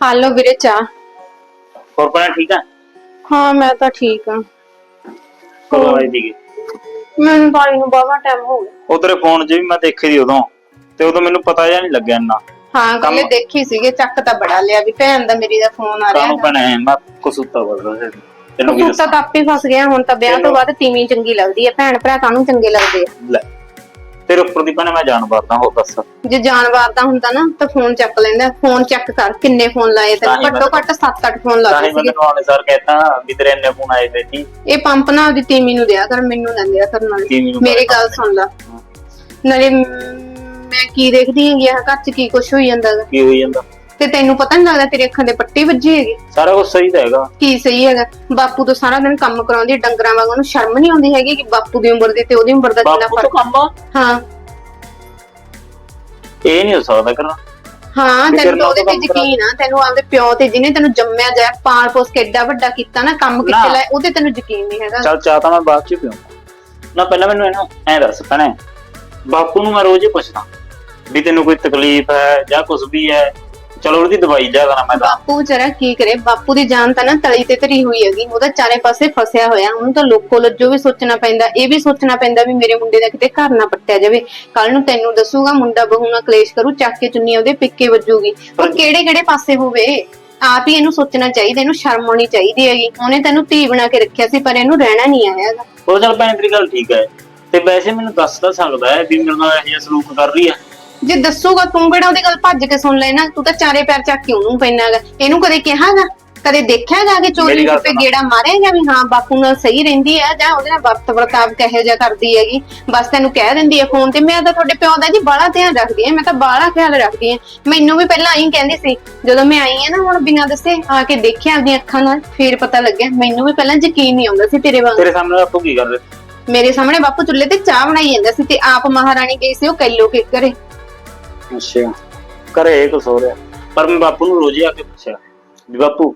ਹਾਲੋ ਵੀਰੇ ਚਾਹ। ਹੋਰ ਭੈਣ ਠੀਕ ਆ? ਹਾਂ ਮੈਂ ਤਾਂ ਠੀਕ ਆ। ਕਦੋਂ ਆਈ ਸੀਗੀ? ਮੈਨੂੰ ਤਾਂ ਨੂੰ ਬਾਵਾ ਟਾਈਮ ਹੋ ਗਿਆ। ਉਹ ਤੇਰੇ ਫੋਨ 'ਚ ਵੀ ਮੈਂ ਦੇਖੀ ਦੀ ਉਦੋਂ ਤੇ ਉਦੋਂ ਮੈਨੂੰ ਪਤਾ ਜਾਂ ਨਹੀਂ ਲੱਗਿਆ ਇੰਨਾ। ਹਾਂ ਕੱਲੇ ਕੰਮ- ਦੇਖੀ ਸੀਗੇ ਚੱਕ ਤਾਂ ਬੜਾ ਲਿਆ ਵੀ ਭੈਣ ਦਾ ਮੇਰੀ ਦਾ ਫੋਨ ਆ ਰਿਹਾ ਕਾਹਨੂੰ ਭੈਣੇ ਮੈਂ ਕਸੂਤਾ ਸੀ ਤੈਨੂੰ ਕੀ ਤੂੰ ਦੱਸਾਂ? ਤਾਂ ਆਪੇ ਫਸ ਗਿਆ ਹੁਣ ਤਾਂ ਵਿਆਹ ਤੋਂ ਬਾਅਦ ਤੀਵੀਂ ਚੰਗੀ ਲੱਗਦੀ ਹੈ ਭੈਣ ਭਰਾ ਕਾਹਨੂੰ ਚੰਗੇ ਲੱਗਦੇ ਆ? ਲੈ ਤੇਰੇ ਉੱਪਰ ਦੀ ਭੈਣੇ ਮੈਂ ਜਾਣ ਵਰਦਾ ਹੋਰ ਦੱਸ। ਜੇ ਜਾਨਵਰ ਦਾ ਹੁੰਦਾ ਨਾ ਤਾਂ ਫੋਨ ਚੱਕ ਲੈਂਦਾ ਫੋਨ ਚੈੱਕ ਕਰ ਕਿੰਨੇ ਫੋਨ ਲਾਏ ਤਾਂ ਹੀ ਘੱਟੋ ਘੱਟ 7-8 ਫੋਨ ਤਾਂ ਲਾਏ ਹੀ ਮੈਂ ਸੀਗੇ। ਤੈਨੂੰ ਆਉਣੇ ਸਰ ਕਹਿਤਾ ਵੀ ਤੇਰੇ ਇੰਨੇ ਫੋਨ ਆਏ ਤੇ ਜੀ। ਇਹ ਪੰਪ ਨਾ ਉਹਦੀ ਤੀਵੀਂ ਨੂੰ ਦਿਆ ਕਰ ਮੈਨੂੰ ਨਾ ਦਿਆ ਕਰ ਨਾਲੇ। ਨੂੰ ਮੇਰੀ। ਗੱਲ ਸੁਣ ਲੈ। ਨਾਲੇ ਮ- ਮੈਂ ਕੀ ਦੇਖਦੀ ਹੈਗੀ ਆ ਘਰ 'ਚ ਕੀ ਕੁਛ ਹੋਈ ਜਾਂਦਾ ਗਾ? ਕੀ ਹੋਈ ਜਾਂਦਾ? ਤੇ ਤੈਨੂੰ ਪਤਾ ਨਹੀਂ ਲੱਗਦਾ ਤੇਰੀ ਅੱਖਾਂ ਦੇ ਪੱਟੀ ਵੱਜੀ ਹੈਗੀ। ਸਾਰਾ ਕੁਝ ਸਹੀ ਤਾਂ ਹੈਗਾ। ਕੀ ਸਹੀ ਹੈਗਾ? ਬਾਪੂ ਤੋਂ ਸਾਰਾ ਦਿਨ ਕੰਮ ਕਰਾਉਂਦੀ ਹੈ, ਡੰਗਰਾਂ ਵਾਂਗ ਉਹਨੂੰ ਸ਼ਰਮ ਨਹੀਂ ਆਉਂਦੀ ਹੈਗੀ ਕਿ ਬਾਪੂ ਦੀ ਉਮਰ ਦੀ ਤੇ ਉਹਦੀ ਉਮਰ ਦਾ ਕਿੰਨਾ ਬਾਪੂ ਤੋਂ ਫ਼ਰਕ ਕੰਮ ਆ। ਹਾਂ। ਇਹ ਨਹੀਂ ਹੋ ਸਕਦਾ ਕਰਨਾ। ਹਾਂ ਵੀ ਤੈਨੂੰ ਨਾਲ ਉਹਦੇ ਤੇ ਕੰਮ ਯਕੀਨ ਆ ਤੈਨੂੰ ਆਪਦੇ ਪਿਓ ਤੇ ਜਿਹਨੇ ਤੈਨੂੰ ਜੰਮਿਆ ਜਾਇਆ ਪਾਲ ਪੋਸ ਕੇ ਏਡਾ ਵੱਡਾ ਕੀਤਾ ਨਾ ਕੰਮ ਨਾ। ਕਿੱਥੇ ਲਾਇਆ ਉਹਦੇ ਤੈਨੂੰ ਯਕੀਨ ਨਹੀਂ ਹੈਗਾ। ਚੱਲ ਚਾਹ ਤਾਂ ਮੈਂ ਬਾਅਦ ਚ ਪੀਉਂ ਨਾ ਪਹਿਲਾਂ ਮੈਨੂੰ ਇਹਨੂੰ ਐਂ ਦੱਸ ਭੈਣੇ। ਬਾਪੂ ਨੂੰ ਮੈਂ ਰੋਜ਼ ਹੀ ਪੁੱਛਦਾ ਵੀ ਤੈਨੂੰ ਕੋਈ ਤਕਲੀਫ ਹੈ ਜਾਂ ਕੁਝ ਵੀ ਹੈ ਚਲੋ ਉਹਦੀ ਦਵਾਈ ਲਿਆ ਦੇਣਾ ਮੈਂ ਤਾਂ। ਬਾਪੂ ਵਿਚਾਰਾ ਕੀ ਕਰੇ ਬਾਪੂ ਦੀ ਜਾਨ ਤਾਂ ਨਾ ਤਲੀ ਤੇ ਧਰੀ ਹੋਈ ਹੈਗੀ ਉਹਦਾ ਚਾਰੇ ਪਾਸੇ ਫਸਿਆ ਹੋਇਆ ਉਹਨੂੰ ਤਾਂ ਲੋਕੋ ਲੱਜੋ ਵੀ ਸੋਚਣਾ ਪੈਂਦਾ ਇਹ ਵੀ ਸੋਚਣਾ ਪੈਂਦਾ ਵੀ ਮੇਰੇ ਮੁੰਡੇ ਦਾ ਕਿਤੇ ਘਰ ਨਾ ਪੱਟਿਆ ਜਾਵੇ। ਕੱਲ ਨੂੰ ਤੈਨੂੰ ਦੱਸੂਗਾ ਮੁੰਡਾ ਬਹੂ ਨਾਲ ਕਲੇਸ਼ ਕਰੂ ਚੱਕ ਕੇ ਚੁੰਨੀ ਉਹਦੇ ਪਿੱਕੇ ਵੱਜੂਗੀ। ਪਰ ਕਿਹੜੇ ਕਿਹੜੇ ਪਾਸੇ ਹੋਵੇ ਆਪ ਹੀ ਇਹਨੂੰ ਸੋਚਣਾ ਚਾਹੀਦਾ ਇਹਨੂੰ ਸ਼ਰਮ ਆਉਣੀ ਚਾਹੀਦੀ ਹੈਗੀ। ਉਹਨੇ ਤੈਨੂੰ ਧੀ ਬਣਾ ਕੇ ਰੱਖਿਆ ਸੀ ਪਰ ਇਹਨੂੰ ਰਹਿਣਾ ਨਹੀਂ ਆਇਆ ਹੈਗਾ। ਉਹ ਚੱਲ ਭੈਣ ਤੇਰੀ ਗੱਲ ਠੀਕ ਹੈ। ਤੇ ਵੈਸੇ ਮੈਨੂੰ ਦੱਸ ਤਾਂ ਸਕਦਾ ਹੈ ਵੀ ਮੇਰੇ ਨਾਲ ਇਹ ਜਿਹਾ ਸਲੂਕ ਕਰ ਰਹੀ ਹੈ। ਜੇ ਦੱਸੂਗਾ ਤੂੰ ਕਿਹੜਾ ਉਹਦੀ ਗੱਲ ਭੱਜ ਕੇ ਸੁਣ ਲੈਣਾ ਤੂੰ ਤਾਂ ਚਾਰੇ ਪੈਰ ਚੱਕ ਕੇ ਉਹਨੂੰ ਪੈਣਾਗਾ ਇਹਨੂੰ ਕਦੇ ਕਿਹਾਗਾ? ਕਦੇ ਦੇਖਿਆਗਾ ਕਿ ਚੋਰੀ ਮੇਰੀ ਗੱਲ ਸੁਣੋ। ਗੇੜਾ ਮਾਰੇਗਾ ਵੀ ਹਾਂ ਬਾਪੂ ਨਾਲ ਸਹੀ ਰਹਿੰਦੀ ਹੈ ਜਾਂ ਉਹਦੇ ਨਾਲ ਵਰਤ ਵਰਤਾਵ ਕਹੇ ਜਾ ਕਰਦੀ ਹੈਗੀ। ਬਸ ਤੈਨੂੰ ਕਹਿ ਦਿੰਦੀ ਹੈ ਫੋਨ ਤੇ ਮੈਂ ਤਾਂ ਤੁਹਾਡੇ ਪਿਓ ਦਾ ਜੀ ਬਾਹਲਾ ਧਿਆਨ ਰੱਖਦੀ ਹਾਂ ਮੈਂ ਤਾਂ ਬਾਹਲਾ ਖਿਆਲ ਰੱਖਦੀ ਹਾਂ। ਮੈਨੂੰ ਵੀ ਪਹਿਲਾਂ ਆਈ ਕਹਿੰਦੀ ਸੀ ਜਦੋਂ ਮੈਂ ਆਈ ਹਾਂ ਨਾ ਹੁਣ ਬਿਨਾਂ ਦੱਸੇ ਆ ਕੇ ਦੇਖਿਆ ਆਪਣੀਆਂ ਅੱਖਾਂ ਨਾਲ ਫੇਰ ਪਤਾ ਲੱਗਿਆ। ਮੈਨੂੰ ਵੀ ਪਹਿਲਾਂ ਯਕੀਨ ਨਹੀਂ ਆਉਂਦਾ ਸੀ ਤੇਰੇ ਵਾਂਗ। ਤੇਰੇ ਸਾਹਮਣੇ ਬਾਪੂ ਕੀ ਕਰ ਰਹੇ ਮੇਰੇ ਸਾਹਮਣੇ ਬਾਪੂ ਚੁੱਲ੍ਹੇ ਤੇ ਚਾਹ ਬਣਾਈ ਜਾਂਦਾ ਸੀ ਤੇ ਆਪ ਮਹਾਰਾਣੀ ਗਈ ਸੀ ਉਹ ਕੈਲੋ ਕੇ ਘਰੇ। ਅੱਛਾ। ਘਰੇ ਕੁਛ ਹੋ ਰਿਹਾ। ਪਰ ਮੈਂ ਬਾਪੂ ਨੂੰ ਰੋਜ਼ ਹੀ ਆ ਕੇ ਪੁੱਛਿਆ ਵੀ ਬਾਪੂ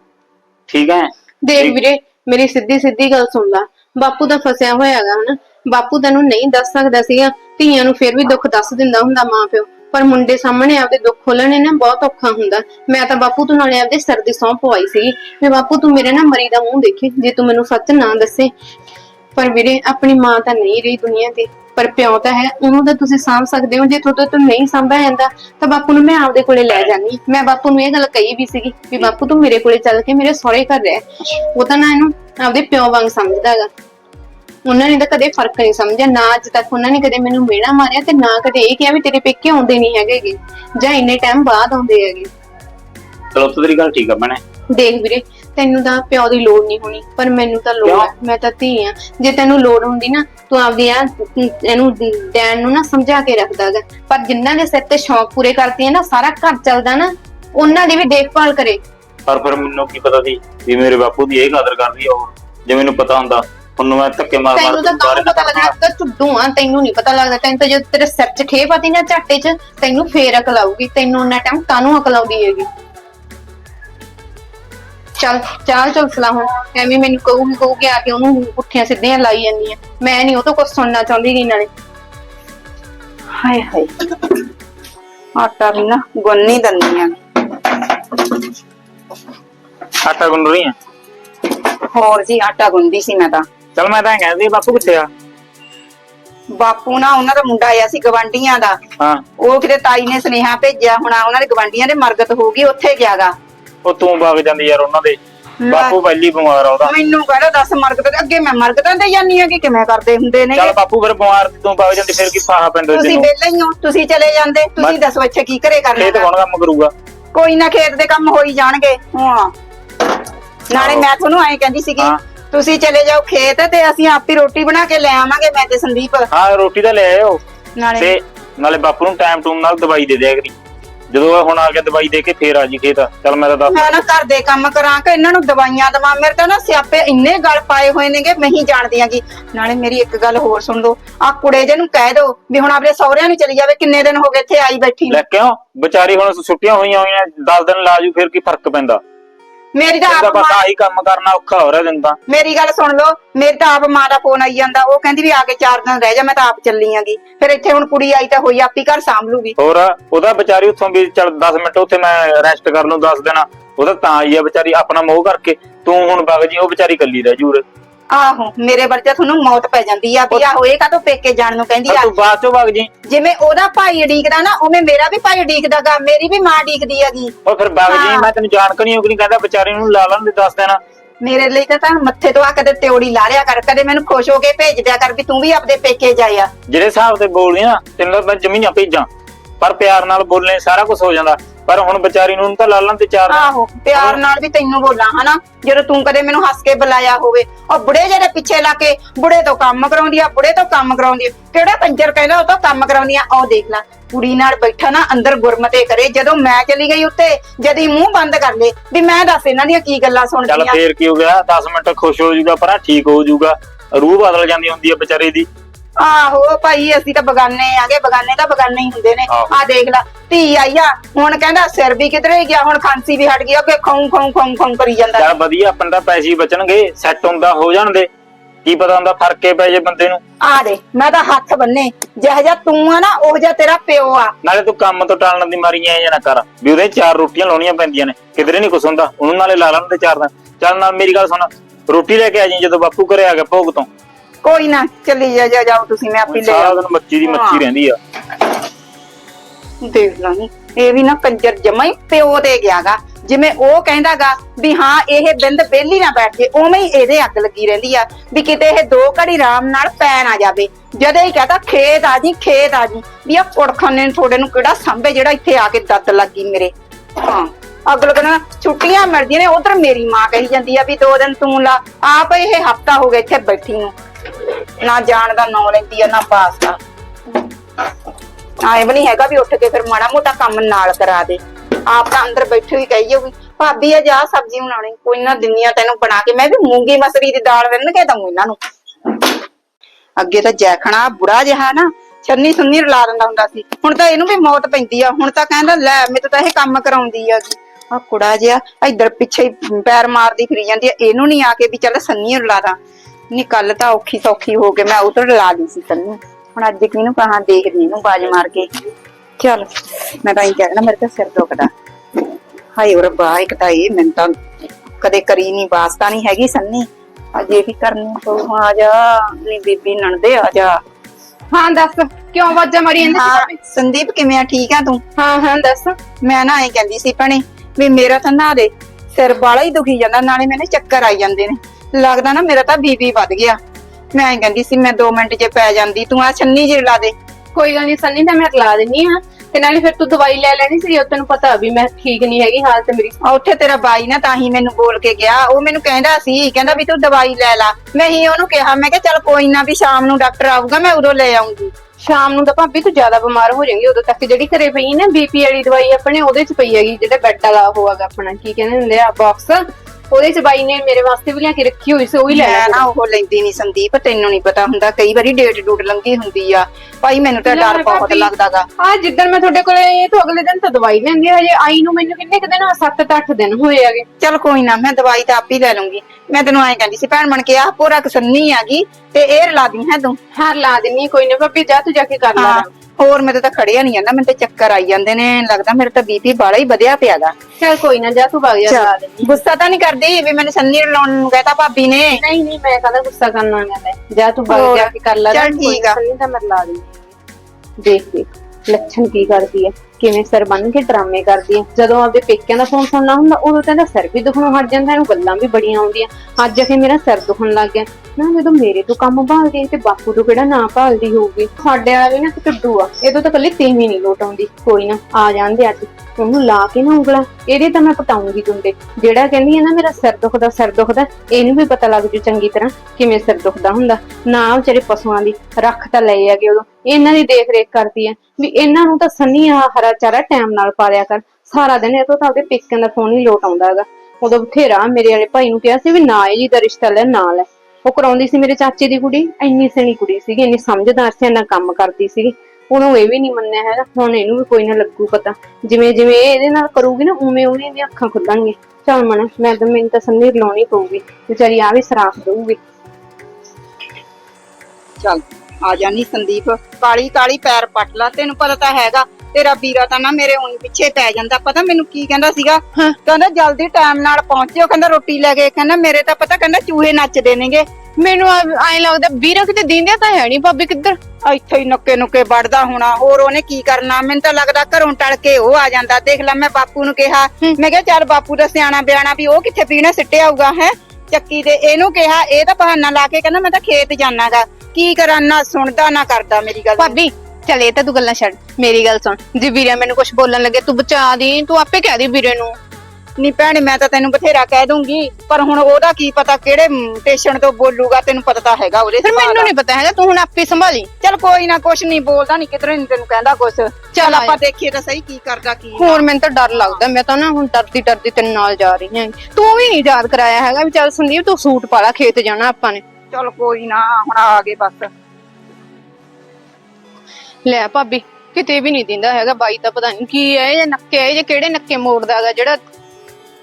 ਠੀਕ ਹੈ ਦੇਖ। ਵੀਰੇ ਮੇਰੀ ਸਿੱਧੀ ਸਿੱਧੀ ਗੱਲ ਸੁਣ ਲੈ। ਬਾਪੂ ਦਾ ਫਸਿਆ ਹੋਇਆ ਹੈਗਾ ਹਨਾ? ਬਾਪੂ ਤੈਨੂੰ ਨਹੀਂ ਦੱਸ ਸਕਦਾ ਸੀਗਾ। ਧੀਆਂ ਨੂੰ ਫਿਰ ਵੀ ਦੁੱਖ ਦੱਸ ਦਿੰਦਾ ਹੁੰਦਾ ਮਾਂ ਪਿਓ ਪਰ ਮੁੰਡੇ ਸਾਹਮਣੇ ਆਪਦੇ ਦੁੱਖ ਖੋਲਣੇ ਨਾ ਬਹੁਤ ਔਖਾ ਹੁੰਦਾ। ਮੈਂ ਤਾਂ ਬਾਪੂ ਤੋਂ ਨਾਲੇ ਆਪਦੇ ਸਿਰ ਦੀ ਸਹੁੰ ਪਵਾਈ ਸੀ ਵੀ ਬਾਪੂ ਤੂੰ ਮੇਰੇ ਨਾ ਮਰੀ ਦਾ ਮੂੰਹ ਦੇਖੇ ਜੇ ਤੂੰ ਮੈਨੂੰ ਸੱਚ ਨਾ ਦੱਸੇ। ਪਰ ਵੀਰੇ ਆਪਣੀ ਮਾਂ ਤਾਂ ਨਹੀਂ ਰਹੀ ਦੁਨੀਆ ਤੇ। ਪਰ ਪਿਓ ਤਾਂ ਹੈ, ਉਹਨੂੰ ਤਾਂ ਤੁਸੀਂ ਸਾਂਭ ਸਕਦੇ ਹੋ, ਜੇ ਤੁਹਾਡੇ ਤੋਂ ਨਹੀਂ ਸਾਂਭਿਆ ਜਾਂਦਾ, ਤਾਂ ਬਾਪੂ ਨੂੰ ਮੈਂ ਆਪਦੇ ਕੋਲੇ ਲੈ ਜਾਨੀ ਮੈਂ ਬਾਪੂ ਨੂੰ ਇਹ ਗੱਲ ਕਹੀ ਵੀ ਸੀਗੀ ਵੀ ਬਾਪੂ ਤੂੰ ਮੇਰੇ ਕੋਲੇ ਚੱਲ ਕੇ ਮੇਰੇ ਸਹੁਰੇ ਘਰ ਰਹਿ। ਉਹ ਤਾਂ ਨਾ ਇਹਨੂੰ ਆਪਦੇ ਪਿਓ ਵਾਂਗ ਸਮਝਦਾ ਹੈਗਾ। ਉਹਨਾਂ ਨੇ ਤਾਂ ਕਦੇ ਫ਼ਰਕ ਨਹੀਂ ਸਮਝਿਆ, ਨਾ ਅੱਜ ਤੱਕ ਉਹਨਾਂ ਨੇ ਕਦੇ ਮੈਨੂੰ ਮਿਹਣਾ ਮਾਰਿਆ ਤੇ ਨਾ ਕਦੇ ਇਹ ਕਿਹਾ ਵੀ ਤੇਰੇ ਪੇਕੇ ਆਉਂਦੇ ਨਹੀਂ ਹੈਗੇਗੇ ਜਾਂ ਇੰਨੇ ਟਾਈਮ ਬਾਅਦ ਆਉਂਦੇ ਹੈਗੇ। ਚਲੋ ਤੇਰੀ ਗੱਲ ਠੀਕ ਆ, ਭੈਣੇ। ਦੇਖ ਵੀਰੇ ਤੈਨੂੰ ਤਾਂ ਪਿਓ ਦੀ ਲੋੜ ਨਹੀਂ ਹੋਣੀ ਪਰ ਮੈਨੂੰ ਤਾਂ ਲੋੜ ਕਿਉਂ? ਹੈ ਮੈਂ ਤਾਂ ਧੀ ਆ ਜੇ ਤੈਨੂੰ ਲੋੜ ਹੁੰਦੀ ਨਾ ਤੂੰ ਆਪਦੀ ਆ ਇਹਨੂੰ ਡੈਨ ਨੂੰ ਨਾ ਸਮਝਾ ਕੇ ਰੱਖਦਾਗਾ ਪਰ ਜਿਨ੍ਹਾਂ ਦੇ ਸਿਰ ਤੇ ਸ਼ੌਂਕ ਪੂਰੇ ਕਰਦੀ ਹੈ ਨਾ ਸਾਰਾ ਘਰ ਚੱਲਦਾ ਨਾ ਉਹਨਾਂ ਦੀ ਵੀ ਦੇਖਭਾਲ ਕਰੇ। ਪਰ ਫਿਰ ਮੈਨੂੰ ਕੀ ਪਤਾ ਸੀ ਵੀ ਮੇਰੇ ਬਾਪੂ ਦੀ ਇਹ ਕਦਰ ਕਰਦੀ ਆ ਉਹ ਜੇ ਮੈਨੂੰ ਪਤਾ ਹੁੰਦਾ ਉਹਨੂੰ ਮੈਂ ਧੱਕੇ ਮਾਰ ਮਾਰ ਤੈਨੂੰ ਤਾਂ ਕੇ ਬਾਹਰ ਕਾਹਨੂੰ ਪਤਾ ਲੱਗਣਾ ਤੂੰ ਝੁੱਡੂ ਆ ਤੈਨੂੰ ਨਹੀਂ ਪਤਾ ਲੱਗਦਾ। ਤੈਨੂੰ ਤਾਂ ਜਦੋਂ ਤੇਰੇ ਸਿਰ 'ਚ ਖੇਪ ਆਤੀ ਨਾ ਝਾਟੇ 'ਚ ਤੈਨੂੰ ਫੇਰ ਅਕਲ ਆਊਗੀ। ਤੈਨੂੰ ਉਹਨਾਂ ਟਾਈਮ ਕਾਹਨੂੰ ਅਕਲ ਆਉਂਦੀ ਹੈਗੀ? ਚੱਲ ਚਾਲ ਚਲ ਸਲਾ ਹੁਣ। ਐਵੇਂ ਮੈਨੂੰ ਕਹੂਗੀ ਕਹੂਗੀ ਆ ਕੇ ਉਹਨੂੰ ਪੁੱਠੀਆਂ ਸਿੱਧੀਆਂ ਲਾਈ ਜਾਂਦੀਆਂ ਮੈਂ ਨਹੀਂ ਉਹ ਤੋਂ ਕੁਝ ਸੁਣਨਾ ਚਾਹੁੰਦੀ ਗੀ ਨਾਲੇ। ਹਾਏ ਹਾਏ। ਆਟਾ ਵੀ ਨਾ ਗੁੰਨੀ ਦੰਦੀਆਂ ਆਟਾ ਗੁੰਨ ਰਹੀ ਆ? ਹੋਰ ਜੀ ਆਟਾ ਗੁੰਦੀ ਸੀ ਮੈਂ ਤਾਂ। ਚਲ ਮੈਂ ਤਾਂ ਕਹਿੰਦੀ ਬਾਪੂ ਕਿੱਥੇ ਆ? ਬਾਪੂ ਨਾ ਉਹਨਾਂ ਦਾ ਮੁੰਡਾ ਆਇਆ ਸੀ ਗਵਾਂਡੀਆਂ ਦਾ। ਹਾਂ। ਉਹ ਕਿਤੇ ਤਾਈ ਨੇ ਸੁਨੇਹਾ ਭੇਜਿਆ ਹੋਣਾ ਉਹਨਾਂ ਦੇ ਗਵਾਂਡੀਆਂ ਦੇ ਮਰਗਤ ਹੋ ਗਈ ਉੱਥੇ ਗਿਆਗਾ। ਉਹ ਤੂੰ ਵਗ ਜਾਂਦੀ ਯਾਰ ਉਹਨਾਂ ਦੇ। ਬਾਪੂ ਪਹਿਲੀ ਬਿਮਾਰ ਆ ਉਹਦਾ। ਮੈਨੂੰ ਕਹਿੰਦਾ ਦੱਸ ਮਰਗਤ ਦੇ ਅੱਗੇ ਮੈਂ ਮਰਗਤਾਂ ਤੇ ਜਾਨੀ ਆ ਕਿ ਕਿਵੇਂ ਕਰਦੇ ਹੁੰਦੇ ਨੇ। ਚੱਲ ਬਾਪੂ ਫਿਰ ਬਿਮਾਰ ਸੀ, ਤੂੰ ਵਗ ਜਾਂਦੀ ਫਿਰ ਕੀ ਫਾਹਾ ਪਿੰਡ ਦੇ ਤੁਸੀਂ ਵਿਹਲੇ ਹੀ ਹੋ ਤੁਸੀਂ ਚਲੇ ਜਾਂਦੇ। ਤੁਸੀਂ ਦੱਸੋ ਇੱਥੇ ਕੀ ਖੇਤ ਕਰਨਾ ਕੌਣ ਕੰਮ ਕਰੂਗਾ? ਕੋਈ ਨਾ ਖੇਤ ਦੇ ਕੰਮ ਹੋਈ ਜਾਣਗੇ ਹਾਂ। ਨਾਲੇ ਮੈਂ ਤੁਹਾਨੂੰ ਐਂ ਕਹਿੰਦੀ ਸੀਗੀ। ਤੁਸੀਂ ਚਲੇ ਜਾਓ ਖੇਤ ਤੇ ਅਸੀਂ ਆਪ ਹੀ ਰੋਟੀ ਬਣਾ ਕੇ ਲੈ ਆਵਾਂਗੇ ਮੈਂ ਤੇ ਸੰਦੀਪ। ਹਾਂ ਰੋਟੀ ਤਾਂ ਲੈ ਆਇਓ। ਨਾਲੇ ਤੇ ਨਾਲੇ ਬਾਪੂ ਨੂੰ ਟਾਈਮ ਟੂਮ ਨਾਲ ਦਵਾਈ ਦੇ ਦਿਆ ਕਰੀ। ਜਦੋਂ ਇਹ ਹੁਣ ਆ ਕੇ ਦਵਾਈ ਦੇ ਕੇ ਫੇਰ ਆ ਜੀ ਖੇਤ ਚੱਲ ਮੈਂ ਤਾਂ ਦੱਸ ਮੈਂ ਨਾ ਘਰ ਦੇ ਕੰਮ ਕਰਾਂ ਕਿ ਇਹਨਾਂ ਨੂੰ ਦਵਾਈਆਂ ਦਵਾ। ਮੇਰੇ ਤਾਂ ਨਾ ਸਿਆਪੇ ਇੰਨੇ ਗਲ ਪਾਏ ਹੋਏ ਨੇਗੇ ਮੈਂ ਹੀ ਜਾਣਦੀ ਆਂਗੀ ਨਾਲੇ ਮੇਰੀ ਇੱਕ ਗੱਲ ਹੋਰ ਸੁਣ ਲਓ ਆ ਕੁੜੇ ਜੇ ਨੂੰ ਕਹਿ ਦਿਓ ਵੀ ਹੁਣ ਆਪਣੇ ਸਹੁਰਿਆਂ ਨੂੰ ਚਲੀ ਜਾਵੇ ਕਿੰਨੇ ਦਿਨ ਹੋ ਗਏ ਇੱਥੇ ਆਈ ਬੈਠੀ ਨੂੰ। ਲੈ ਕਿਉਂ? ਵਿਚਾਰੀ ਹੁਣ ਛੁੱਟੀਆਂ ਹੋਈਆਂ ਹੋਈਆਂ 10 ਦਿਨ ਲਾਜੂ ਫਿਰ ਕੀ ਫ਼ਰਕ ਪੈਂਦਾ? ਮੇਰੀ ਤਾਂ ਆਪ ਬਸ ਮਾਂ ਆਹੀ ਕੰਮ ਕਰਨਾ ਔਖਾ ਹੋ ਰਿਹਾ ਦਿਨ ਤਾਂ। ਮੇਰੀ ਗੱਲ ਸੁਣ ਲਓ ਮੇਰੀ ਤਾਂ ਆਪ ਮਾਂ ਦਾ ਫੋਨ ਆਈ ਜਾਂਦਾ ਉਹ ਕਹਿੰਦੀ ਵੀ ਆ ਕੇ 4 ਦਿਨ ਰਹਿ ਜਾ ਮੈਂ ਤਾਂ ਆਪ ਚੱਲੀ ਆਂਗੀ। ਫਿਰ ਇੱਥੇ ਹੁਣ ਕੁੜੀ ਆਈ ਤਾਂ ਹੋਈ ਆਪੀ ਘਰ ਸਾਂਭ ਲੂਗੀ ਹੋਰ ਉਹਦਾ ਵਿਚਾਰੀ ਉੱਥੋਂ ਵੀ ਚੱਲ 10 ਮਿੰਟ ਉੱਥੇ ਮੈਂ ਰੈਸਟ ਕਰ ਲੂੰ 10 ਦਿਨ ਉਹ ਤਾਂ ਤਾਂ ਆਈ ਆ ਵਿਚਾਰੀ ਆਪਣਾ ਮੋਹ ਕਰਕੇ। ਤੂੰ ਹੁਣ ਵਗ ਜੀ ਉਹ ਵਿਚਾਰੀ ਕੱਲੀ ਰਹਿ ਜੂਰ ਆਹੋ ਮੇਰੇ ਵਰਗਾ ਤੁਹਾਨੂੰ ਮੌਤ ਪੈ ਜਾਂਦੀ ਆ ਵੀ ਆ ਹੋਏਗਾ ਤਾਂ ਪੇਕੇ ਜਾਣ ਨੂੰ ਕਹਿੰਦੀ ਆ? ਤੂੰ ਬਾਅਦ ਚੋਂ ਵਗ ਜੀ। ਜਿਵੇਂ ਉਹਦਾ ਭਾਈ ਉਡੀਕਦਾ ਨਾ ਉਵੇਂ ਮੇਰਾ ਵੀ ਭਾਈ ਉਡੀਕਦਾਗਾ ਮੇਰੀ ਵੀ ਮਾਂ ਉਡੀਕਦੀ ਹੈਗੀ। ਉਹ ਫਿਰ ਵਗ ਜੀ। ਮੈਂ ਤੈਨੂੰ ਜਾਣਕਣੀ ਹੋਗੀ ਨਹੀਂ ਕਹਿੰਦਾ ਵਿਚਾਰੀ ਨੂੰ ਲਾ ਲੈਣ ਦੇ ਦੱਸ ਦੇਣਾ। ਮੇਰੇ ਲਈ ਤਾਂ ਤਾਂ ਮੱਥੇ ਤੋਂ ਆ ਕਦੇ ਤਿਉੜੀ ਲਾ ਰਿਆ ਕਰ ਕਦੇ ਮੈਨੂੰ ਖੁਸ਼ ਹੋ ਕੇ ਭੇਜ ਦਿਆ ਕਰ ਵੀ ਤੂੰ ਵੀ ਆਪਦੇ ਪੇਕੇ ਜਾਇਆ ਜਿਹੜੇ ਹਿਸਾਬ ਤੇ ਬੋਲਦੀ ਨਾ ਤੈਨੂੰ ਤਾਂ ਮੈਂ ਜ਼ਮੀਨਾਂ ਭੇਜਾਂ ਪਰ ਪਿਆਰ ਨਾਲ ਬੋਲਣੇ ਸਾਰਾ ਕੁਝ ਹੋ ਜਾਂਦਾ। ਪਰ ਹੁਣ ਵਿਚਾਰੀ ਨੂੰ ਤਾਂ ਲਾ ਲੈਣ ਤੇ ਚਾਰ ਆਹੋ ਪਿਆਰ ਨਾਲ ਵੀ ਤੈਨੂੰ ਬੋਲਾਂ ਹਨਾ? ਜਦੋਂ ਤੂੰ ਕਦੇ ਮੈਨੂੰ ਹੱਸ ਕੇ ਬੁਲਾਇਆ ਹੋਵੇ ਉਹ ਬੁੜੇ ਜਿਹੜੇ ਪਿੱਛੇ ਲਾ ਕੇ ਬੁੜੇ ਤੋਂ ਕੰਮ ਕਰਾਉਂਦੀ ਆ ਬੁੜੇ ਤੋਂ ਕੰਮ ਕਰਾਉਂਦੀ ਆ ਕਿਹੜਾ ਪੰਜਰ ਕਹਿੰਦਾ ਉਹ ਤੋਂ ਕੰਮ ਕਰਾਉਂਦੀ ਆ? ਉਹ ਦੇਖ ਲੈ ਕੁੜੀ ਨਾਲ ਬੈਠਾ ਨਾ ਅੰਦਰ ਗੁਰਮਤੇ ਕਰੇ ਜਦੋਂ ਮੈਂ ਚਲੀ ਗਈ ਉੱਤੇ ਜਦੀ ਮੂੰਹ ਬੰਦ ਕਰ ਲੇ ਵੀ ਮੈਂ ਦੱਸ ਇਹਨਾਂ ਦੀਆਂ ਕੀ ਗੱਲਾਂ ਚੱਲ ਸੁਣਦੀਆਂ ਫੇਰ ਕੀ ਹੋ ਗਿਆ? 10 ਮਿੰਟ ਖੁਸ਼ ਹੋ ਜਾਊਗਾ ਪਰ ਠੀਕ ਹੋ ਜਾਊਗਾ। ਰੂਹ ਬਦਲ ਜਾਂਦੀ ਹੁੰਦੀ ਆ ਵਿਚਾਰੇ ਦੀ। ਆਹੋ ਭਾਈ ਅਸੀਂ ਤਾਂ ਬਗਾਨੇ ਆਗੇ ਬਗਾਨੇ ਤਾਂ ਬਗਾਨੇ ਹੀ ਹੁੰਦੇ ਨੇ। ਆਹੋ। ਆ ਦੇਖ ਲੈ ਧੀ ਆਈ ਆ ਹੁਣ ਕਹਿੰਦਾ ਸਿਰ ਵੀ ਕਿਧਰੇ ਗਿਆ ਹੁਣ ਖਾਂਸੀ ਵੀ ਹਟ ਗਈ ਅੱਗੇ ਖੌਂ ਖੌਂ ਖੌਂ ਖੌਂ ਕਰੀ ਜਾਂਦਾ। ਚੱਲ ਵਧੀਆ ਆਪਣੇ ਤਾਂ ਪੈਸੇ ਹੀ ਬਚਣਗੇ ਸੈੱਟ ਹੁੰਦਾ ਹੋ ਜਾਣ ਦੇ ਕੀ ਪਤਾ ਹੁੰਦਾ ਫਰਕੇ ਪੈ ਜੇ ਬੰਦੇ ਨੂੰ। ਆ ਦੇ ਮੈਂ ਤਾਂ ਹੱਥ ਬੰਨੇ ਜਿਹੋ ਜਿਹਾ ਤੂੰ ਆ ਨਾ ਉਹ ਜਿਹਾ ਤੇਰਾ ਪਿਓ ਆ। ਨਾਲੇ ਤੂੰ ਕੰਮ ਤੋਂ ਟਾਲਣ ਦੀ ਮਾਰੀ ਐ ਨਾ ਕਰ ਵੀ ਉਹਦੇ ਚਾਰ ਰੋਟੀਆਂ ਲਾਉਣੀਆਂ ਪੈਂਦੀਆਂ ਨੇ ਕਿਧਰੇ ਨਹੀਂ ਕੁਛ ਹੁੰਦਾ ਉਹਨੂੰ ਨਾਲੇ ਲਾ ਲੈਣ ਤੇ ਚਾਰ ਦਿਨ। ਚੱਲ ਨਾਲ ਮੇਰੀ ਗੱਲ ਸੁਣ ਰੋਟੀ ਲੈ ਕੇ ਆ ਜੀ ਜਦੋਂ ਬਾਪੂ ਘਰੇ ਆ ਗਿਆ ਭੋਗ ਤੋਂ। ਕੋਈ ਨਾ ਚੱਲੀ ਜਾ ਜਾ ਜਾਓ ਤੁਸੀਂ ਮੈਂ ਆਪੇ ਲੈ ਸਾਰਾ ਆਊਂ। ਦਿਨ ਮੱਛੀ ਦੀ ਮੱਛੀ। ਰਹਿੰਦੀ ਆ। ਦੇਖ ਲਾਂਗੀ ਇਹ ਵੀ ਨਾ ਕੰਜਰ ਜਮਾ ਹੀ ਪਿਓ ਤੇ ਗਿਆਗਾ। ਜਿਵੇਂ ਉਹ ਕਹਿੰਦਾਗਾ ਵੀ ਹਾਂ ਇਹ ਬਿੰਦ ਬੇਲੀ ਨਾ ਬੈਠ ਜੇ ਉਵੇਂ ਹੀ ਇਹਦੇ ਅੱਗ ਲੱਗੀ ਰਹਿੰਦੀ ਆ। ਵੀ ਕਿਤੇ ਇਹ ਦੋ ਘੜੀ ਆਰਾਮ ਨਾਲ ਪੈ ਨਾ ਜਾਵੇ। ਜਦੇ ਹੀ ਕਹਤਾ ਖੇਤ ਆ ਜੀ ਖੇਤ ਆ ਜੀ। ਵੀ ਆ ਪੁੜਖਾਨੇ ਨੂੰ ਤੁਹਾਡੇ ਨੂੰ ਕਿਹੜਾ ਸੰਭੇ ਜਿਹੜਾ ਇੱਥੇ ਆ ਕੇ ਦੱਦ ਲੱਗੀ ਮੇਰੇ। ਹਾਂ ਅਗਲ ਕਨਾ ਛੁੱਟੀਆਂ ਮਿਲਦੀਆਂ ਨੇ ਉਧਰ ਮੇਰੀ ਮਾਂ ਕਹੀ ਜਾਂਦੀ ਆ ਵੀ ਦੋ ਦਿਨ ਤੂੰ ਲਾ। ਆਪ ਇਹ ਹਫਤਾ ਹੋ ਗਿਆ ਇੱਥੇ ਬੈਠੀ ਨੂੰ। ਨਾ ਜਾਣ ਦਾ ਨਾਂ ਲੈਂਦੀ ਆ, ਨਾ ਵਾਸਤਾ ਆਏ ਵੀ ਨਹੀਂ ਹੈਗਾ ਵੀ ਉੱਠ ਕੇ ਫਿਰ ਮਾੜਾ ਮੋਟਾ ਕੰਮ ਨਾਲ ਕਰਾ ਦੇ। ਆਪ ਤਾਂ ਅੰਦਰ ਬੈਠੀ ਹੋਈ ਕਹੀ ਜਾਊਗੀ, ਭਾਬੀ, ਆ ਜਾ ਸਬਜ਼ੀ ਬਣਾਉਣੀ। ਕੋਈ ਨਾ ਦਿੰਨੀਆਂ ਤੈਨੂੰ ਬਣਾ ਕੇ। ਮੈਂ ਵੀ ਮੂੰਗੀ ਮਸਰੀ ਦੀ ਦਾਲ ਰਿੰਨ ਕੇ ਦਊਂ ਇਹਨਾਂ ਨੂੰ। ਅੱਗੇ ਤਾਂ ਜੈਖਣਾ ਬੁੜਾ ਜਿਹਾ ਨਾ, ਛੰਨੀ ਸੁੰਨੀ ਰਲਾ ਦਿੰਦਾ ਹੁੰਦਾ ਸੀ। ਹੁਣ ਤਾਂ ਇਹਨੂੰ ਵੀ ਮੌਤ ਪੈਂਦੀ ਆ। ਹੁਣ ਤਾਂ ਕਹਿੰਦਾ, ਲੈ, ਮੈਨੂੰ ਤਾਂ ਇਹ ਕੰਮ ਕਰਾਉਂਦੀ ਆ ਆ ਕੁੜਾ ਜਿਹਾ ਇੱਧਰ ਪਿੱਛੇ ਹੀ ਪੈਰ ਮਾਰਦੀ ਫਿਰੀ ਜਾਂਦੀ ਆ। ਇਹਨੂੰ ਨਹੀਂ ਆ ਕੇ ਵੀ ਚੱਲ ਸੰਨੀ ਰਲਾ ਦਾਂ। ਨਹੀਂ ਕੱਲ ਤਾਂ ਔਖੀ ਸੌਖੀ ਹੋ ਕੇ ਮੈਂ ਉਧਰ ਲਾ ਲਈ ਸੀ ਸੰਨੀ ਹੁਣ ਅੱਜ ਕਿਹਨੂੰ ਕਹਾਂ ਦੇਖਦੀ ਇਹਨੂੰ ਬਾਜ ਮਾਰ ਕੇ। ਚੱਲ ਮੈਂ ਤਾਂ ਇਹ ਕਹਿਣਾ ਮੇਰੇ ਤਾਂ ਸਿਰ ਦੁਖਦਾ। ਹਾਏ ਉਹ ਰੱਬਾ ਇੱਕ ਤਾਂ ਇਹ ਮੈਨੂੰ ਤਾਂ ਕਦੇ ਕਰੀ ਨਹੀਂ ਵਾਸਤਾ ਨਹੀਂ ਹੈਗੀ ਸੰਨੀ। ਅੱਜ ਇਹ ਵੀ ਕਰਨੀ ਪਊ ਆ ਜਾ ਨੀ ਬੀਬੀ ਨਣਦੇ ਆ ਜਾ। ਹਾਂ ਦੱਸ ਕਿਉਂ ਆਵਾਜ਼ਾਂ ਮਾਰੀ ਜਾਂਦੀ ਹਾਂ ਸੰਦੀਪ ਕਿਵੇਂ ਆ ਠੀਕ ਆ ਤੂੰ? ਹਾਂ ਹਾਂ ਦੱਸ। ਮੈਂ ਨਾ ਐਂ ਕਹਿੰਦੀ ਸੀ ਭਣੇ ਵੀ ਮੇਰਾ ਤਾਂ ਨਾ ਦੇ ਸਿਰ ਬਾਲਾ ਹੀ ਦੁਖੀ ਜਾਂਦਾ ਨਾਲੇ ਮੈਨੂੰ ਚੱਕਰ ਆਈ ਜਾਂਦੇ ਨੇ। ਲੱਗਦਾ ਨਾ ਮੇਰਾ ਤਾਂ ਬੀਬੀ ਵੱਧ ਗਿਆ। ਮੈਂ ਐਂ ਕਹਿੰਦੀ ਸੀ ਮੈਂ 2 ਮਿੰਟ 'ਚ ਪੈ ਜਾਂਦੀ ਤੂੰ ਆ ਛੰਨੀ ਜਿਹੀ ਲਾ ਦੇ। ਕੋਈ ਗੱਲ ਨਹੀਂ ਸੰਨੀ ਤਾਂ ਮੈਂ ਲਾ ਦਿੰਨੀ ਆ। ਤੇ ਨਾਲੇ ਫਿਰ ਤੂੰ ਦਵਾਈ ਲੈ ਲੈਣੀ ਸੀ ਉਹ ਤੈਨੂੰ ਪਤਾ ਵੀ ਮੈਂ ਠੀਕ ਨਹੀਂ ਹੈਗੀ ਹਾਲਤ ਮੇਰੀ। ਆ ਉੱਥੇ ਤੇਰਾ ਬਾਈ ਨਾ ਤਾਂ ਹੀ ਮੈਨੂੰ ਬੋਲ ਕੇ ਗਿਆ। ਉਹ ਮੈਨੂੰ ਕਹਿੰਦਾ ਸੀ ਕਹਿੰਦਾ ਵੀ ਤੂੰ ਦਵਾਈ ਲੈ ਲਾ। ਮੈਂ ਹੀ ਉਹਨੂੰ ਕਿਹਾ ਮੈਂ ਕਿਹਾ ਚੱਲ ਕੋਈ ਨਾ ਵੀ ਸ਼ਾਮ ਨੂੰ ਡਾਕਟਰ ਆਊਗਾ ਮੈਂ ਉਦੋਂ ਲੈ ਆਉਂਗੀ ਸ਼ਾਮ ਨੂੰ ਤਾਂ ਭਾਬੀ ਤੂੰ ਜ਼ਿਆਦਾ ਬਿਮਾਰ ਹੋ ਜਾਏਂਗੀ ਉਦੋਂ ਤੱਕ ਜਿਹੜੀ ਘਰੇ ਪਈ ਨਾ ਬੀਪੀ ਵਾਲੀ ਦਵਾਈ ਆਪਣੇ ਉਹਦੇ ਚ ਪਈ ਹੈਗੀ ਜਿਹੜਾ ਬੈੱਡ ਵਾਲਾ ਹੋਊਗਾ ਆਪਣਾ ਕੀ ਕਹਿੰਦੇ ਹੁੰਦੇ ਆ ਬਾਕਸ ਉਹਦੇ ਚ ਬਾਈ ਨੇ ਮੇਰੇ ਵਾਸਤੇ ਵੀ ਲਿਆ ਕੇ ਰੱਖੀ ਹੋਈ ਸੀ ਉਹ ਹੀ ਲੈ ਮੈਂ ਲੈ ਨਾ ਉਹ ਲੈਂਦੀ ਨਹੀਂ ਸੰਦੀਪ ਤੈਨੂੰ ਨਹੀਂ ਪਤਾ ਹੁੰਦਾ ਕਈ ਵਾਰੀ ਡੇਟ ਡੂਟ ਲੰਗੀ ਹੁੰਦੀ ਆ। ਭਾਈ ਮੈਨੂੰ ਤਾਂ ਡਰ ਬਹੁਤ। ਲੱਗਦਾਗਾ। ਆ ਜਿੱਦਣ ਮੈਂ ਤੁਹਾਡੇ ਕੋਲੇ ਆਈ ਤੂੰ ਅਗਲੇ ਦਿਨ ਤਾਂ ਦਵਾਈ ਲੈਂਦੀ ਆ ਹਜੇ ਆਈ ਨੂੰ ਮੈਨੂੰ ਕਿੰਨੇ ਕੁ ਦਿਨ 7 ਤਾਂ 8 ਦਿਨ ਹੋਏ ਹੈਗੇ ਚੱਲ ਕੋਈ ਨਾ ਮੈਂ ਦਵਾਈ ਤਾਂ ਆਪ ਹੀ ਲੈ ਲੂੰਗੀ ਮੈਂ ਤੈਨੂੰ ਐਂ ਕਹਿੰਦੀ ਸੀ ਭੈਣ ਬਣ ਕੇ ਆ ਪੂਰਾ ਕਸੰਨੀ ਆਗੀ ਤੇ ਇਹ ਰਲਾ ਦੀ ਹੈ ਤੂੰ। ਹਾਰ ਲਾ ਦਿੰਨੀ ਆ, ਕੋਈ ਨਾ ਭਾਬੀ ਜਾ ਤੂੰ ਜਾ ਕੇ ਕਰ ਲਾ। ਹਾਂ। ਹੋਰ ਮੇਰੇ ਤਾਂ ਖੜਿਆ ਨਹੀਂ ਜਾਂਦਾ ਮੈਨੂੰ ਤਾਂ ਚੱਕਰ ਆਈ ਜਾਂਦੇ ਨੇ ਲੱਗਦਾ ਮੇਰੇ ਤਾਂ ਬੀਪੀ ਬਾਲਾ ਹੀ ਵਧਿਆ ਪਿਆਗਾ ਚੱਲ ਕੋਈ ਨਾ ਜਾ ਤੂੰ ਵਗ ਜਾ ਲਾ ਗੁੱਸਾ ਤਾਂ ਨਹੀਂ ਕਰਦੀ ਵੀ ਮੈਨੂੰ ਸੰਨੀ ਰਲਾਉਣ ਨੂੰ ਕਹਤਾ ਭਾਬੀ ਨੇ ਨਹੀਂ ਨਹੀਂ ਮੈਂ ਕਹਦਾ ਗੁੱਸਾ ਕਰਨਾ ਨਾ ਲੈ ਜਾ ਤੂੰ ਹੋਰ। ਜਾ ਕੇ ਕਰ ਲਾ ਚੱਲ ਠੀਕ ਆ। ਨਹੀਂ ਤਾਂ ਮੈਂ ਲਾ ਆ। ਦੇਖ ਦੇਖ ਲੱਛਣ ਕੀ ਕਰਦੀ ਹੈ ਕਿਵੇਂ ਸਿਰ ਬੰਨ ਕੇ ਡਰਾਮੇ ਕਰਦੀ ਹੈ ਜਦੋਂ ਆਪਦੇ ਪੇਕਿਆਂ ਦਾ ਫੋਨ ਸੁਣਨਾ ਹੁੰਦਾ ਉਦੋਂ ਤਾਂ ਸਿਰ ਵੀ ਦੁਖਣੋਂ ਹਟ ਜਾਂਦਾ ਇਹਨੂੰ ਗੱਲਾਂ ਵੀ ਬੜੀਆਂ ਆਉਂਦੀਆਂ ਅੱਜ ਅਖੇ ਮੇਰਾ ਸਿਰ ਦੁਖਣ ਲੱਗ ਗਿਆ ਨਾ ਜਦੋਂ ਮੇਰੇ ਤੋਂ ਕੰਮ ਭਾਲਦੀ ਹੈ ਤੇ ਬਾਪੂ ਤੋਂ ਕਿਹੜਾ ਨਾ ਭਾਲਦੀ ਹੋਊਗੀ? ਸਾਡੇ ਵਾਲਾ ਵੀ ਨਾ ਟੱਡੂ ਆ ਇਹਦੋਂ ਤਾਂ ਕੱਲੀ ਤੀਵੀਂ ਨਹੀਂ ਲੋਟ ਆਉਂਦੀ। ਕੋਈ ਨਾ, ਆ ਜਾਂਦੇ ਅੱਜ। ਉਹਨੂੰ ਲਾ ਕੇ ਨਾ ਉਂਗਲਾ। ਇਹਦੇ ਤਾਂ ਮੈਂ ਪਟਾਉਂਗੀ ਦੁੰਡੇ ਜਿਹੜਾ ਕਹਿੰਦੀ ਹੈ ਨਾ, ਮੇਰਾ ਸਿਰ ਦੁਖਦਾ ਸਿਰ ਦੁਖਦਾ, ਇਹਨੂੰ ਵੀ ਪਤਾ ਲੱਗ ਜੂ ਚੰਗੀ ਤਰ੍ਹਾਂ ਕਿਵੇਂ ਸਿਰ ਦੁਖਦਾ ਹੁੰਦਾ। ਨਾ ਉਹ ਵਿਚਾਰੇ ਪਸ਼ੂਆਂ ਦੀ ਰੱਖ ਤਾਂ ਲਏ ਹੈਗੇ ਉਦੋਂ। ਇਹਨਾਂ ਦੀ ਦੇਖ ਰੇਖ ਕਰਦੀ ਹੈ ਵੀ ਇਹਨਾਂ ਨੂੰ ਤਾਂ ਸੰਨੀ ਆ ਹਰਾ ਚਾਰਾ ਟਾਈਮ ਨਾਲ ਪਾਲਿਆ ਕਰ। ਸਾਰਾ ਦਿਨ ਇਹ ਤੋਂ ਤਾਂ ਉਹਦੇ ਪੇਕਿਆਂ ਦਾ ਫੋਨ ਹੀ ਲੋਟ ਆਉਂਦਾ ਹੈਗਾ। ਉਦੋਂ ਬਥੇਰਾ ਮੇਰੇ ਵਾਲੇ ਭਾਈ ਨੂੰ ਕਿਹਾ ਸੀ ਵੀ ਨਾ ਇਹ ਜੀ ਦਾ ਰਿਸ਼ਤਾ ਲੈ, ਨਾ ਲੈ। ਉਹ ਕਰਾਉਂਦੀ ਸੀ ਮੇਰੇ ਚਾਚੇ ਦੀ ਕੁੜੀ, ਇੰਨੀ ਸਣੀ ਕੁੜੀ ਸੀਗੀ, ਇੰਨੀ ਸਮਝਦਾਰ ਸੀ, ਇੰਨਾ ਕੰਮ ਕਰਦੀ ਸੀਗੀ। ਉਹਨੂੰ ਇਹ ਵੀ ਨਹੀਂ ਮੰਨਿਆ ਹੈਗਾ, ਹੁਣ ਇਹਨੂੰ ਵੀ ਕੋਈ ਨਾ ਲੱਗੂ ਪਤਾ। ਜਿਵੇਂ ਜਿਵੇਂ ਇਹ ਇਹਦੇ ਨਾਲ ਕਰੂਗੀ ਨਾ, ਉਵੇਂ ਉਵੇਂ ਇਹਦੀਆਂ ਅੱਖਾਂ ਖੁੱਲਣਗੀਆਂ। ਚੱਲ ਮਨ, ਮੈਂ ਤਾਂ, ਮੈਨੂੰ ਤਾਂ ਸੰਦੀਪ ਲਾਉਣੀ ਪਊਗੀ, ਵਿਚਾਰੀ ਆ ਵੀ ਸਰਾਫ ਦਊਗੀ। ਚੱਲ, ਆ ਜਾਨੀ ਸੰਦੀਪ ਕਾਲੀ ਕਾਲੀ ਪੈਰ ਪੱਟ ਲਾ, ਤੈਨੂੰ ਪਤਾ ਤਾਂ ਹੈਗਾ ਤੇਰਾ ਵੀਰਾ ਤਾਂ ਨਾ ਮੇਰੇ ਉਹੀ ਪਿੱਛੇ ਪੈ ਜਾਂਦਾ। ਪਤਾ ਮੈਨੂੰ ਕੀ ਕਹਿੰਦਾ ਸੀਗਾ। ਕਹਿੰਦਾ ਜਲਦੀ ਟਾਈਮ ਨਾਲ ਪਹੁੰਚਿਓ। ਕਹਿੰਦਾ ਰੋਟੀ ਲੈ ਕੇ। ਕਹਿੰਦਾ ਮੇਰੇ ਤਾਂ ਪਤਾ ਕਹਿੰਦਾ ਚੂਹੇ ਨੱਚਦੇ ਨੇਗੇ। ਮੈਨੂੰ ਐ ਲੱਗਦਾ ਵੀਰਾ ਕਿਤੇ ਦਿੰਦੇ ਤਾਂ ਹੈ ਨਹੀਂ ਭਾਬੀ ਕਿੱਧਰ? ਇੱਥੇ ਹੀ ਨੱਕੇ ਨੁੱਕੇ ਵੜਦਾ ਹੋਣਾ। ਹੋਰ ਉਹਨੇ ਕੀ ਕਰਨਾ? ਮੈਨੂੰ ਤਾਂ ਲੱਗਦਾ ਘਰੋਂ ਟਲ ਕੇ ਉਹ ਆ ਜਾਂਦਾ। ਦੇਖ ਲੈ ਮੈਂ ਬਾਪੂ ਨੂੰ ਕਿਹਾ। ਮੈਂ ਕਿਹਾ ਚੱਲ ਬਾਪੂ ਦਾ ਸਿਆਣਾ ਬਿਆਣਾ ਵੀ ਉਹ ਕਿੱਥੇ ਪੀਣਾ ਸਿੱਟਿਆ ਆਊਗਾ ਹੈ? ਚੱਕੀ ਤੇ ਇਹਨੂੰ ਕਿਹਾ ਇਹ ਤਾਂ ਬਹਾਨਾ ਲਾ ਕੇ ਕਹਿੰਦਾ ਮੈਂ ਤਾਂ ਖੇਤ ਜਾਣਾਗਾ। ਕੀ ਕਰਾਂ? ਨਾ ਸੁਣਦਾ ਨਾ ਕਰਦਾ ਮੇਰੀ ਗੱਲ। ਭਾਬੀ ਚੱਲ ਤਾਂ ਤੂੰ ਗੱਲਾਂ ਛੱਡ। ਮੇਰੀ ਗੱਲ ਸੁਣ। ਜੇ ਵੀਰੇ ਮੈਨੂੰ ਕੁਝ ਬੋਲਣ ਲੱਗੇ ਤੂੰ ਬਚਾ ਦੀ ਤੂੰ ਆਪੇ ਕਹਿ ਦੀ ਵੀਰੇ ਨੂੰ। ਨਹੀਂ ਭੈਣੇ ਮੈਂ ਤਾਂ ਤੈਨੂੰ ਬਥੇਰਾ ਕਹਿ ਦੂੰਗੀ ਪਰ ਹੁਣ ਉਹਦਾ ਕੀ ਪਤਾ ਕਿਹੜੇ ਟੇਸ਼ਨ ਤੋਂ ਬੋਲੂਗਾ ਤੈਨੂੰ ਪਤਾ ਤਾਂ ਹੈਗਾ ਉਹਦੇ। ਫਿਰ ਮੈਨੂੰ। ਨਹੀਂ ਪਤਾ ਹੈਗਾ ਤੂੰ ਹੁਣ ਆਪੇ ਸੰਭਾਲੀ। ਚੱਲ ਕੋਈ ਨਾ ਕੁਛ ਨਹੀਂ ਬੋਲਦਾ ਨਹੀਂ ਕਿਧਰੇ ਨਹੀਂ ਤੈਨੂੰ ਕਹਿੰਦਾ ਕੁਛ। ਚੱਲ ਆਪਾਂ ਦੇਖੀਏ ਤਾਂ ਸਹੀ ਕੀ ਕਰਦਾ ਕੀ ਨਾ। ਹੋਰ ਮੈਨੂੰ ਤਾਂ ਡਰ ਲੱਗਦਾ ਮੈਂ ਤਾਂ ਨਾ ਹੁਣ ਡਰਦੀ ਡਰਦੀ ਤੇਰੇ ਨਾਲ ਜਾ ਰਹੀ ਹਾਂ। ਤੂੰ ਵੀ ਨਹੀਂ ਯਾਦ ਕਰਾਇਆ ਹੈਗਾ ਵੀ ਚੱਲ ਸੰਦੀਪ ਤੂੰ ਸੂਟ ਪਾ ਲਾ ਖੇਤ ਜਾਣਾ ਆਪਾਂ ਨੇ। ਚੱਲ ਕੋਈ ਨਾ ਹੁਣ ਆ ਗਏ ਬਸ। ਲੈ ਭਾਬੀ ਕਿਤੇ ਵੀ ਨਹੀਂ ਦਿੰਦਾ ਹੈਗਾ ਬਾਈ ਤਾਂ ਪਤਾ ਨਹੀਂ ਕੀ ਹੈ ਇਹ ਨੱਕੇ ਹੈ ਜਾਂ ਕਿਹੜੇ ਨੱਕੇ ਮੋੜਦਾ ਹੈਗਾ ਜਿਹੜਾ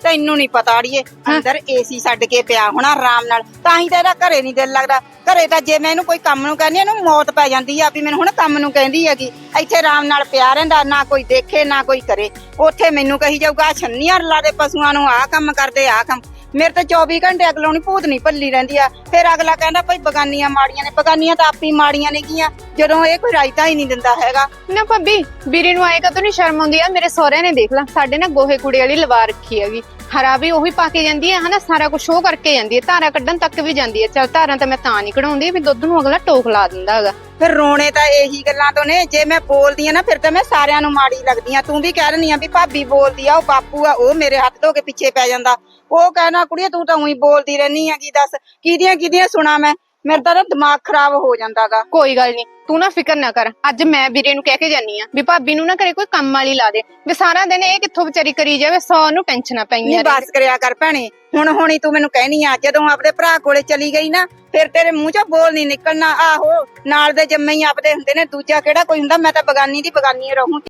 ਤੈਨੂੰ ਨਹੀਂ ਪਤਾ ਅੜੀਏ ਅੰਦਰ ਏਸੀ ਛੱਡ ਕੇ ਪਿਆ ਹੋਣਾ ਆਰਾਮ ਨਾਲ ਤਾਂ ਹੀ ਤਾਂ ਇਹਦਾ ਘਰੇ ਨਹੀਂ ਦਿਲ ਲੱਗਦਾ। ਘਰੇ ਤਾਂ ਜੇ ਮੈਂ ਇਹਨੂੰ ਕੋਈ ਕੰਮ ਨੂੰ ਕਹਿੰਦੀ ਇਹਨੂੰ ਮੌਤ ਪੈ ਜਾਂਦੀ ਆ ਵੀ ਮੈਨੂੰ ਹੁਣ ਕੰਮ ਨੂੰ ਕਹਿੰਦੀ ਹੈਗੀ। ਇੱਥੇ ਆਰਾਮ ਨਾਲ ਪਿਆ ਰਹਿੰਦਾ ਨਾ ਕੋਈ ਦੇਖੇ ਨਾ ਕੋਈ ਕਰੇ। ਉੱਥੇ ਮੈਨੂੰ ਕਹੀ ਜਾਊਗਾ ਛੰਨੀਆਂ ਰਲਾ ਦੇ ਪਸ਼ੂਆਂ ਨੂੰ ਆਹ ਕੰਮ ਕਰਦੇ ਆਹ ਕੰਮ। ਮੇਰੇ ਤਾਂ 24 ਘੰਟੇ ਅਗਲੋਂ ਨਹੀਂ ਭੂਤ ਨਹੀਂ ਭੱਲੀ ਰਹਿੰਦੀ ਆ। ਫਿਰ ਅਗਲਾ ਕਹਿੰਦਾ ਭਾਈ ਬਗਾਨੀਆਂ ਮਾੜੀਆਂ ਨੇ, ਬਗਾਨੀਆਂ ਤਾਂ ਆਪੀ ਮਾੜੀਆਂ ਨੇ ਗੀਆਂ ਜਦੋਂ ਇਹ ਕੋਈ ਰਾਇਤਾ ਹੀ ਨਹੀਂ ਦਿੰਦਾ ਹੈਗਾ। ਨਾ ਭਾਬੀ, ਵੀਰੇ ਨੂੰ ਆਏਗਾ ਕਦੋਂ ਨਹੀਂ ਸ਼ਰਮ ਆਉਂਦੀ ਆ? ਮੇਰੇ ਸਹੁਰਿਆਂ ਨੇ ਦੇਖ ਲਾ, ਸਾਡੇ ਨਾ ਗੋਹੇ ਕੁੜੇ ਵਾਲੀ ਲਵਾ ਰੱਖੀ ਹੈਗੀ। ਹਰਾ ਵੀ ਉਹੀ ਪਾ ਕੇ ਜਾਂਦੀ ਹੈ, ਹਨਾ? ਸਾਰਾ ਕੁਝ ਸ਼ੋਅ ਕਰਕੇ ਜਾਂਦੀ ਹੈ, ਧਾਰਾ ਕੱਢਣ ਤੱਕ ਵੀ ਜਾਂਦੀ ਹੈ। ਚਲ ਧਾਰਾਂ ਤਾਂ ਮੈਂ ਤਾਂ ਨਹੀਂ ਕਢਾਉਂਦੀ, ਵੀ ਦੁੱਧ ਨੂੰ ਅਗਲਾ ਟੋਕ ਲਾ ਦਿੰਦਾ ਹੈਗਾ। ਫਿਰ ਰੋਣੇ ਤਾਂ ਇਹੀ ਗੱਲਾਂ ਤੋਂ ਨੇ, ਜੇ ਮੈਂ ਬੋਲਦੀ ਆ ਨਾ, ਫਿਰ ਤਾਂ ਮੈਂ ਸਾਰਿਆਂ ਨੂੰ ਮਾੜੀ ਲੱਗਦੀ ਆ ਤੂੰ ਵੀ ਕਹਿ ਰਹੀ ਆ ਵੀ ਭਾਬੀ ਬੋਲਦੀ ਆ, ਉਹ ਬਾਪੂ ਆ, ਉਹ ਮੇਰੇ ਹੱਥ ਧੋ ਕੇ ਪਿੱਛੇ ਪੈ ਜਾਂਦਾ। ਉਹ ਕਹਿਣਾ, ਕੁੜੀਏ, ਤੂੰ ਤਾਂ ਉਹੀ ਬੋਲਦੀ ਰਹਿਨੀ ਆ, ਕੀ ਦੱਸ? ਕਿਹਦੀਆਂ ਕਿਹਦੀਆਂ ਸੁਣਾ ਮੈਂ? ਮੇਰਾ ਤਾਂ ਨਾ ਦਿਮਾਗ ਖਰਾਬ ਹੋ ਜਾਂਦਾਗਾ। ਕੋਈ ਗੱਲ ਨਹੀਂ ਤੂੰ ਨਾ ਫਿਕਰ ਨਾ ਕਰ। ਅੱਜ ਮੈਂ ਵੀਰੇ ਨੂੰ ਕਹਿ ਕੇ ਜਾਨੀ ਆ ਵੀ ਭਾਬੀ ਨੂੰ ਨਾ ਕਰੇ ਕੋਈ ਕੰਮ ਵਾਲੀ ਲਾ ਦੇ। ਵੀ ਸਾਰਾ ਦਿਨ ਇਹ ਕਿੱਥੋਂ ਵਿਚਾਰੀ ਕਰੀ ਜਾਵੇ ਸੌ ਨੂੰ ਟੈਨਸ਼ਨਾਂ ਨਹੀਂ ਪਈਆਂ ਬਸ ਕਰਿਆ ਕਰ ਭੈਣੇ ਹੁਣ ਹੁਣੀ ਤੂੰ ਮੈਨੂੰ ਕਹਿਣੀ ਆ ਜਦੋਂ ਆਪਣੇ ਭਰਾ ਕੋਲੇ ਚਲੀ ਗਈ ਨਾ ਫਿਰ ਤੇਰੇ ਮੂੰਹ ਚੋਂ ਬੋਲ ਨਹੀਂ ਨਿਕਲਣਾ। ਆਹੋ ਨਾਲ ਦੇ ਜੰਮੇ ਹੀ ਆਪਦੇ ਹੁੰਦੇ ਨੇ ਦੂਜਾ ਕਿਹੜਾ ਕੋਈ ਹੁੰਦਾ? ਮੈਂ ਤਾਂ ਬਗਾਨੀ ਦੀ ਬਗਾਨੀ ਰਹੂੰ।